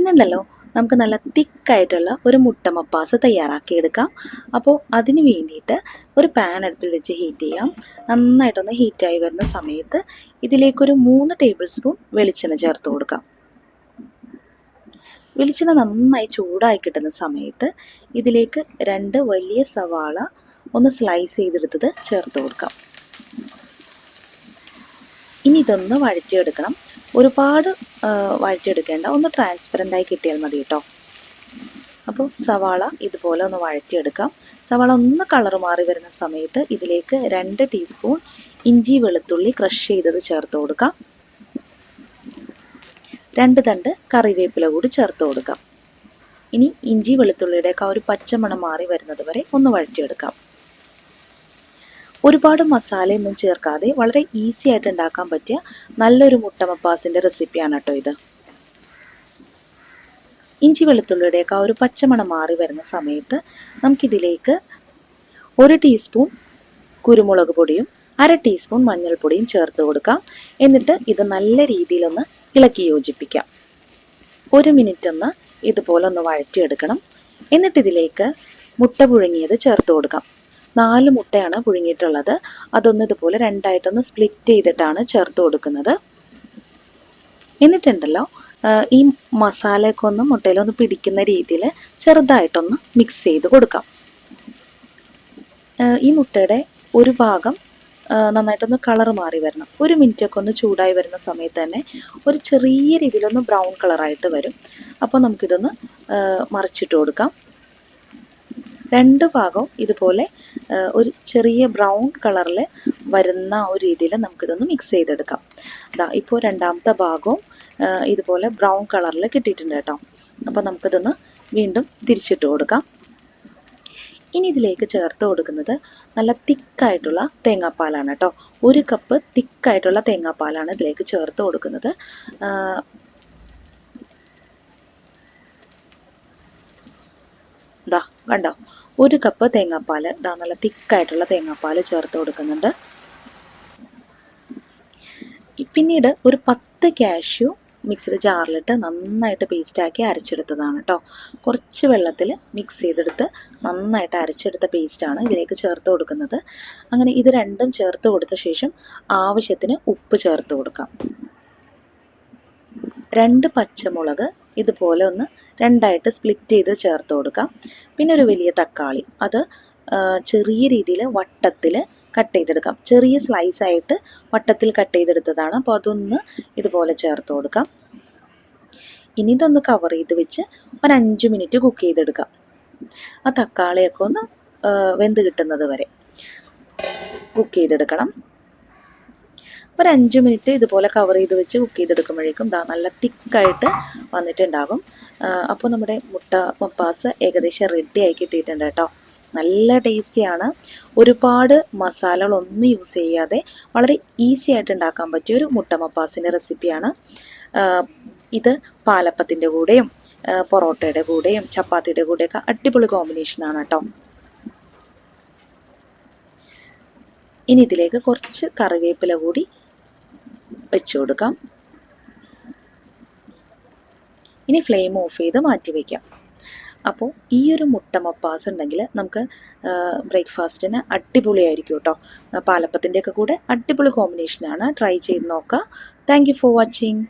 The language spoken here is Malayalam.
ഇന്നുണ്ടല്ലോ നമുക്ക് നല്ല തിക്കായിട്ടുള്ള ഒരു മുട്ട മപ്പാസ് തയ്യാറാക്കിയെടുക്കാം. അപ്പോൾ അതിന് വേണ്ടിയിട്ട് ഒരു പാൻ അടുപ്പിൽ വെച്ച് ഹീറ്റ് ചെയ്യാം. നന്നായിട്ടൊന്ന് ഹീറ്റായി വരുന്ന സമയത്ത് ഇതിലേക്കൊരു മൂന്ന് ടേബിൾ സ്പൂൺ വെളിച്ചെണ്ണ ചേർത്ത് കൊടുക്കാം. വെളിച്ചെണ്ണ നന്നായി ചൂടായി കിട്ടുന്ന സമയത്ത് ഇതിലേക്ക് രണ്ട് വലിയ സവാള ഒന്ന് സ്ലൈസ് ചെയ്തെടുത്തത് ചേർത്ത് കൊടുക്കാം. ഇനി ഇതൊന്ന് വഴറ്റിയെടുക്കണം. ഒരുപാട് വഴറ്റിയെടുക്കേണ്ട. ഒന്ന് ട്രാൻസ്പെറന്റ് ആയി കിട്ടിയാൽ മതി കേട്ടോ. അപ്പോൾ സവാള ഇതുപോലെ ഒന്ന് വഴറ്റിയെടുക്കാം. സവാള ഒന്ന് കളർ മാറി വരുന്ന സമയത്ത് ഇതിലേക്ക് രണ്ട് ടീസ്പൂൺ ഇഞ്ചി വെളുത്തുള്ളി ക്രഷ് ചെയ്തത് ചേർത്ത് കൊടുക്കാം. രണ്ട് തണ്ട് കറിവേപ്പില കൂടി ചേർത്ത് കൊടുക്കാം. ഇനി ഇഞ്ചി വെളുത്തുള്ളിയുടെയൊക്കെ ആ ഒരു പച്ചമണം മാറി വരുന്നത് വരെ ഒന്ന് വഴറ്റിയെടുക്കാം. ഒരുപാട് മസാലയൊന്നും ചേർക്കാതെ വളരെ ഈസി ആയിട്ട് ഉണ്ടാക്കാൻ പറ്റിയ നല്ലൊരു മുട്ട മപ്പാസിന്റെ റെസിപ്പിയാണ് കേട്ടോ ഇത്. ഇഞ്ചി വെളുത്തുള്ളിയുടെയൊക്കെ ആ ഒരു പച്ചമണം മാറി വരുന്ന സമയത്ത് നമുക്കിതിലേക്ക് ഒരു ടീസ്പൂൺ കുരുമുളക് പൊടിയും അര ടീസ്പൂൺ മഞ്ഞൾപ്പൊടിയും ചേർത്ത് കൊടുക്കാം. എന്നിട്ട് ഇത് നല്ല രീതിയിലൊന്ന് ഇളക്കി യോജിപ്പിക്കാം. ഒരു മിനിറ്റ് ഒന്ന് ഇതുപോലെ ഒന്ന് വഴറ്റിയെടുക്കണം എന്നിട്ടിതിലേക്ക് മുട്ട പുഴുങ്ങിയത് ചേർത്ത് കൊടുക്കാം. നാല് മുട്ടയാണ് പുഴുങ്ങിയിട്ടുള്ളത്. അതൊന്ന് ഇതുപോലെ രണ്ടായിട്ടൊന്ന് സ്പ്ലിറ്റ് ചെയ്തിട്ടാണ് ചേർത്ത് കൊടുക്കുന്നത്. എന്നിട്ടുണ്ടല്ലോ ഈ മസാലയൊക്കെ ഒന്ന് മുട്ടയിലൊന്ന് പിടിക്കുന്ന രീതിയിൽ ചെറുതായിട്ടൊന്ന് മിക്സ് ചെയ്ത് കൊടുക്കാം. ഈ മുട്ടയുടെ ഒരു ഭാഗം നന്നായിട്ടൊന്ന് കളർ മാറി വരണം. ഒരു മിനിറ്റൊക്കെ ഒന്ന് ചൂടായി വരുന്ന സമയത്ത് തന്നെ ഒരു ചെറിയ രീതിയിലൊന്ന് ബ്രൗൺ കളറായിട്ട് വരും. അപ്പോൾ നമുക്കിതൊന്ന് മറിച്ചിട്ട് കൊടുക്കാം. രണ്ട് ഭാഗവും ഇതുപോലെ ഒരു ചെറിയ ബ്രൗൺ കളറിൽ വരുന്ന ഒരു രീതിയിൽ നമുക്കിതൊന്ന് മിക്സ് ചെയ്തെടുക്കാം. അതാ ഇപ്പോൾ രണ്ടാമത്തെ ഭാഗവും ഇതുപോലെ ബ്രൗൺ കളറിൽ കിട്ടിയിട്ടുണ്ട് കേട്ടോ. അപ്പോൾ നമുക്കിതൊന്ന് വീണ്ടും തിരിച്ചിട്ട് കൊടുക്കാം. ഇനി ഇതിലേക്ക് ചേർത്ത് കൊടുക്കുന്നത് നല്ല തിക്കായിട്ടുള്ള തേങ്ങാപ്പാലാണ് കേട്ടോ. ഒരു കപ്പ് തിക്കായിട്ടുള്ള തേങ്ങാപ്പാലാണ് ഇതിലേക്ക് ചേർത്ത് കൊടുക്കുന്നത്. ഇതാ കണ്ടോ? ഒരു കപ്പ് തേങ്ങാപ്പാൽ ഇതാ നല്ല തിക്കായിട്ടുള്ള തേങ്ങാപ്പാൽ ചേർത്ത് കൊടുക്കുന്നുണ്ട്. പിന്നീട് ഒരു പത്ത് കാഷ്യൂ മിക്സിയുടെ ജാറിലിട്ട് നന്നായിട്ട് പേസ്റ്റാക്കി അരച്ചെടുത്തതാണ് കേട്ടോ കുറച്ച് വെള്ളത്തിൽ മിക്സ് ചെയ്തെടുത്ത് നന്നായിട്ട് അരച്ചെടുത്ത പേസ്റ്റാണ് ഇതിലേക്ക് ചേർത്ത് കൊടുക്കുന്നത്. അങ്ങനെ ഇത് രണ്ടും ചേർത്ത് കൊടുത്ത ശേഷം ആവശ്യത്തിന് ഉപ്പ് ചേർത്ത് കൊടുക്കാം. രണ്ട് പച്ചമുളക് ഇതുപോലെ ഒന്ന് രണ്ടായിട്ട് സ്പ്ലിറ്റ് ചെയ്ത് ചേർത്ത് കൊടുക്കാം. പിന്നെ ഒരു വലിയ തക്കാളി. അത് ചെറിയ രീതിയിൽ വട്ടത്തിൽ കട്ട് ചെയ്തെടുക്കാം. ചെറിയ സ്ലൈസ് ആയിട്ട് വട്ടത്തിൽ കട്ട് ചെയ്തെടുത്തതാണ്. അപ്പോൾ അതൊന്ന് ഇതുപോലെ ചേർത്ത് കൊടുക്കാം. ഇനി ഇതൊന്ന് കവർ ചെയ്ത് വെച്ച് ഒരു അഞ്ച് മിനിറ്റ് കുക്ക് ചെയ്തെടുക്കാം. ആ തക്കാളിയൊക്കെ ഒന്ന് വെന്ത് കിട്ടുന്നത് വരെ കുക്ക് ചെയ്തെടുക്കണം. ഒരു അഞ്ച് മിനിറ്റ് ഇതുപോലെ കവർ ചെയ്ത് വെച്ച് കുക്ക് ചെയ്തെടുക്കുമ്പോഴേക്കും ദാ നല്ല തിക്കായിട്ട് വന്നിട്ടുണ്ടാകും അപ്പോൾ നമ്മുടെ മുട്ട മപ്പാസ് ഏകദേശം റെഡി ആയി കിട്ടിയിട്ടുണ്ട് കേട്ടോ. നല്ല ടേസ്റ്റിയാണ് ഒരുപാട് മസാലകളൊന്നും യൂസ് ചെയ്യാതെ വളരെ ഈസി ആയിട്ട് ഉണ്ടാക്കാൻ പറ്റിയ ഒരു മുട്ട മപ്പാസിന്റെ റെസിപ്പിയാണ് ഇത് പാലപ്പത്തിന്റെ കൂടെയും പൊറോട്ടയുടെ കൂടെയും ചപ്പാത്തിയുടെ കൂടെയൊക്കെ അടിപൊളി കോമ്പിനേഷനാണ് കേട്ടോ. ഇനി ഇതിലേക്ക് കുറച്ച് കറിവേപ്പില കൂടി വെച്ച് കൊടുക്കാം. ഇനി ഫ്ലെയിം ഓഫ് ചെയ്ത് മാറ്റി വയ്ക്കാം അപ്പോൾ ഈ ഒരു മുട്ട മപ്പാസ് ഉണ്ടെങ്കിൽ നമുക്ക് ബ്രേക്ക്ഫാസ്റ്റിന് അടിപൊളിയായിരിക്കും കേട്ടോ. പാലപ്പത്തിന്റെയൊക്കെ കൂടെ അടിപൊളി കോമ്പിനേഷനാണ് ട്രൈ ചെയ്ത് നോക്കുക താങ്ക് ഫോർ വാച്ചിങ്